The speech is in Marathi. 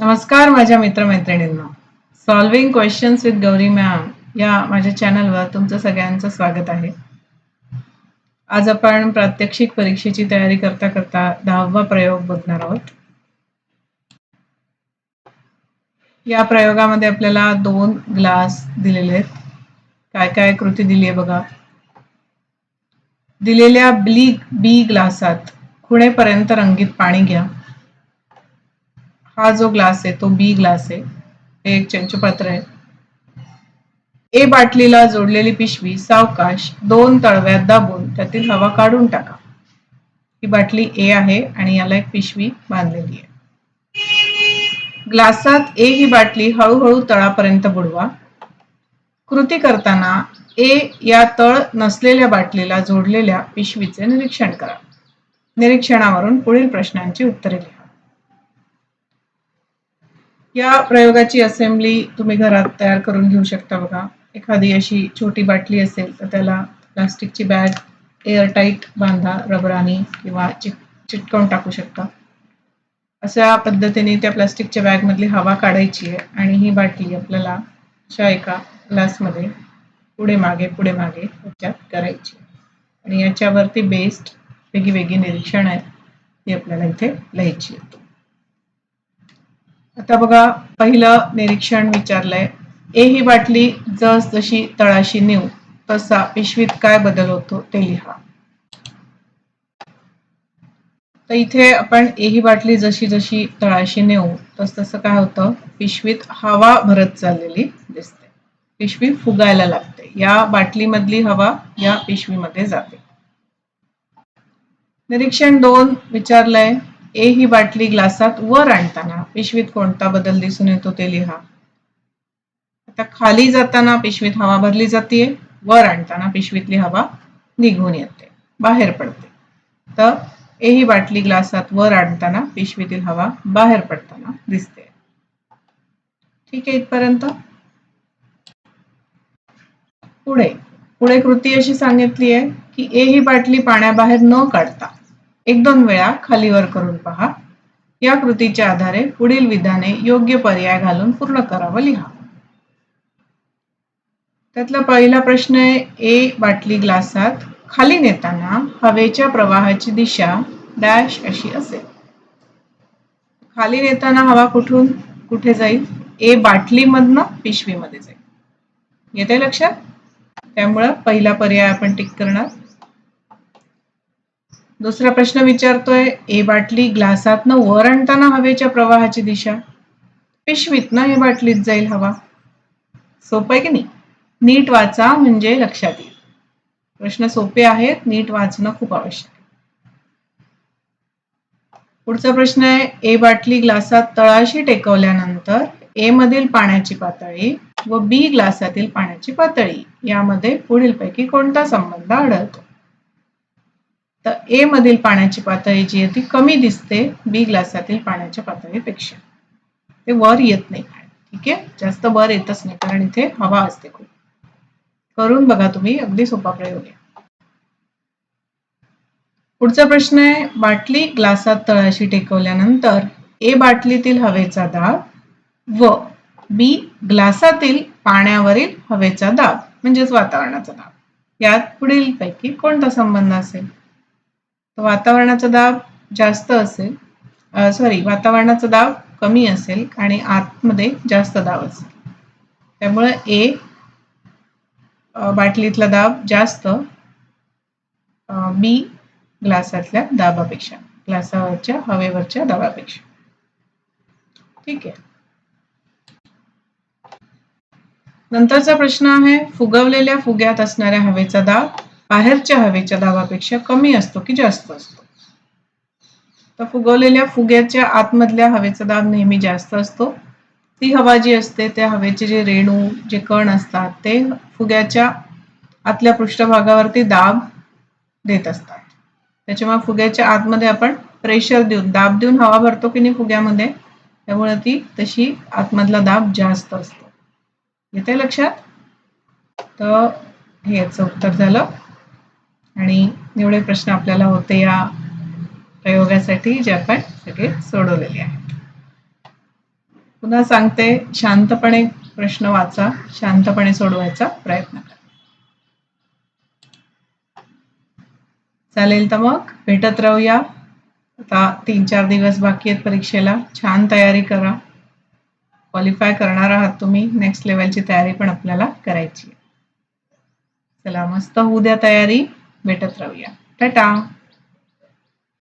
नमस्कार माझ्या मित्रमैत्रिणींना. Solving questions with Gauri ma'am या माझ्या चॅनलवर तुमचं सगळ्यांचं स्वागत आहे. आज आपण प्रात्यक्षिक परीक्षेची तयारी करता करता दहावा प्रयोग बघणार आहोत. या प्रयोगामध्ये आपल्याला दोन ग्लास दिलेले आहेत. काय काय कृती दिली आहे बघा. दिलेल्या ब्ली बी ग्लासात खुणेपर्यंत रंगीत पाणी घ्या. हा जो ग्लास आहे तो बी ग्लास आहे. हे एक चंचपात्र आहे. ए बाटलीला जोडलेली पिशवी सावकाश दोन तळव्यात दाबून त्यातील हवा काढून टाका. ही बाटली ए आहे आणि याला एक पिशवी बांधलेली आहे. ग्लासात ए ही बाटली हळूहळू तळापर्यंत बुडवा. कृती करताना ए या तळ नसलेल्या बाटलीला जोडलेल्या पिशवीचे निरीक्षण करा. निरीक्षणावरून पुढील प्रश्नांची उत्तरे लिहा या प्रयोगाची असेंब्ली तुम्ही घरात तयार करून घेऊ शकता बघा. एखादी अशी छोटी बाटली असेल तर त्याला प्लास्टिकची बॅग एअरटाईट बांधा रबरानी किंवा चिट चिटकवून टाकू शकता. अशा पद्धतीने त्या प्लास्टिकच्या बॅगमधली हवा काढायची आहे आणि ही बाटली आपल्याला अशा एका ग्लासमध्ये पुढे मागे पुढे मागे त्याच्यात करायची आणि याच्यावरती बेस्ट वेगळी वेगळी निरीक्षण आहेत ती आपल्याला इथे लिहायची आहेत. आता बघा पहिलं निरीक्षण विचारलंय. ए ही बाटली जस जशी तळाशी नेऊ तसा पिशवीत काय बदल होतो ते लिहा. तर इथे आपण ए ही बाटली जशी जशी तळाशी नेऊ तस तसं काय होतं? पिशवीत हवा भरत चाललेली दिसते. पिशवी फुगायला लागते. या बाटलीमधली हवा या पिशवीमध्ये जाते. निरीक्षण दोन विचारलंय. ए ही बाटली ग्लासात वर आणताना पिशवीत कोणता बदल दिसून येतो ते लिहा. आता खाली जाताना पिशवीत हवा भरली जाते वर आणताना पिशवीतली हवा निघून येते बाहेर पडते. तर ए ही बाटली ग्लासात वर आणताना पिशवीतील हवा बाहेर पडताना दिसते. ठीक आहे इथपर्यंत. पुढे पुढे कृती अशी सांगितली आहे की ए ही बाटली पाण्याबाहेर न काढता एक दोन वेळा खालीवर करून पहा. या कृतीच्या आधारे पुढील विधाने योग्य पर्याय घालून पूर्ण करावं लिहा. त्यातला पहिला प्रश्न आहे ए बाटली ग्लासात खाली नेताना हवेच्या प्रवाहाची दिशा डॅश अशी असेल. खाली नेताना हवा कुठून? कुठे जाईल? ए बाटलीमधनं पिशवीमध्ये जाईल. येते लक्षात? त्यामुळं पहिला पर्याय आपण टिक करणार. दुसरा प्रश्न विचारतोय ए बाटली ग्लासातनं वर आणताना हवेच्या प्रवाहाची दिशा? पिशवीतनं हे बाटलीत जाईल हवा. सोपं आहे की नाही? नीट वाचा म्हणजे लक्षात येईल. प्रश्न सोपे आहेत नीट वाचणं खूप आवश्यक पुढचा प्रश्न आहे ए बाटली ग्लासात तळाशी टेकवल्यानंतर ए मधील पाण्याची पातळी व बी ग्लासातील पाण्याची पातळी यामध्ये पुढीलपैकी कोणता संबंध आढळतो? ए मधील पाण्याची पातळी जी आहे ती कमी दिसते बी ग्लासातील पाण्याच्या पातळीपेक्षा. ते वर येत नाही. ठीक आहे? जास्त वर येतच नाही कारण इथे हवा असते खूप. करून बघा तुम्ही अगदी सोपा प्रयोग आहे. पुढचा प्रश्न आहे बाटली ग्लासात तळाशी टेकवल्यानंतर ए बाटलीतील हवेचा दाब व बी ग्लासातील पाण्यावरील हवेचा दाब म्हणजेच वातावरणाचा दाब. यात पुढील पैकी कोणता संबंध असेल? वातावरणाचा दाब जास्त असेल सॉरी वातावरणाचा दाब कमी असेल आणि आतमध्ये जास्त दाब असेल. त्यामुळे ए बाटलीतला दाब जास्त बी ग्लासातल्या दाबापेक्षा ग्लासावरच्या हवेवरच्या दाबापेक्षा. ठीक आहे. नंतरचा प्रश्न आहे फुगवलेल्या फुग्यात असणाऱ्या हवेचा दाब बाहेरच्या हवेच्या दाबापेक्षा कमी असतो की जास्त असतो. तर फुगवलेल्या फुग्याच्या आतमधल्या हवेचा दाब नेहमी जास्त असतो. ती हवा जी असते त्या हवेचे जे रेणू जे कण असतात ते फुग्याच्या आतल्या पृष्ठभागावरती दाब देत असतात. त्याच्यामुळे फुग्याच्या आतमध्ये आपण प्रेशर देऊन दाब देऊन हवा भरतो की नाही फुग्यामध्ये त्यामुळे ती तशी आतमधला दाब जास्त असतो. येते लक्षात? तर हे याचं उत्तर झालं. आणि एवढे प्रश्न आपल्याला होते या प्रयोगासाठी जे आपण सगळे सोडवलेले आहेत. पुन्हा सांगते शांतपणे प्रश्न वाचा शांतपणे सोडवायचा प्रयत्न करा. चालेल तर मग भेटत राहूया. आता तीन चार दिवस बाकी आहेत परीक्षेला. छान तयारी करा. क्वालिफाय करणार आहात तुम्ही. नेक्स्ट लेवलची तयारी पण आपल्याला करायची चला मस्त होऊ द्या तयारी. भेटत राहूया. टाटा!